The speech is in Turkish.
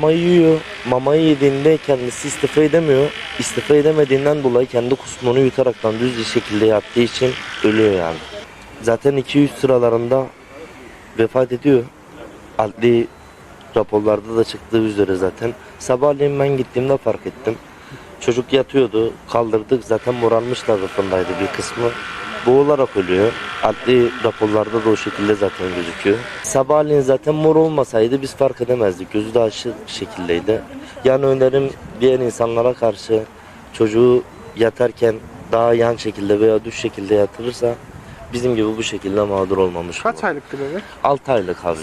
Mamayı yiyor. Mamayı yediğinde kendisi istifa edemiyor. İstifa edemediğinden dolayı kendi kusmunu yutaraktan düz bir şekilde yattığı için ölüyor yani. Zaten 200 sıralarında vefat ediyor. Adli raporlarda da çıktığı üzere zaten. Sabahleyin ben gittiğimde fark ettim. Çocuk yatıyordu, kaldırdık. Zaten morarmış tarafındaydı bir kısmı. Boğularak ölüyor. Adli raporlarda da o şekilde zaten gözüküyor. Sabahleyin zaten mor olmasaydı biz fark edemezdik. Gözü de açık şekildeydi. Yani önerim diğer insanlara karşı çocuğu yatarken daha yan şekilde veya düz şekilde yatırırsa bizim gibi bu şekilde mağdur olmamış Kaç olur. aylıktı bebek? 6 aylık abi.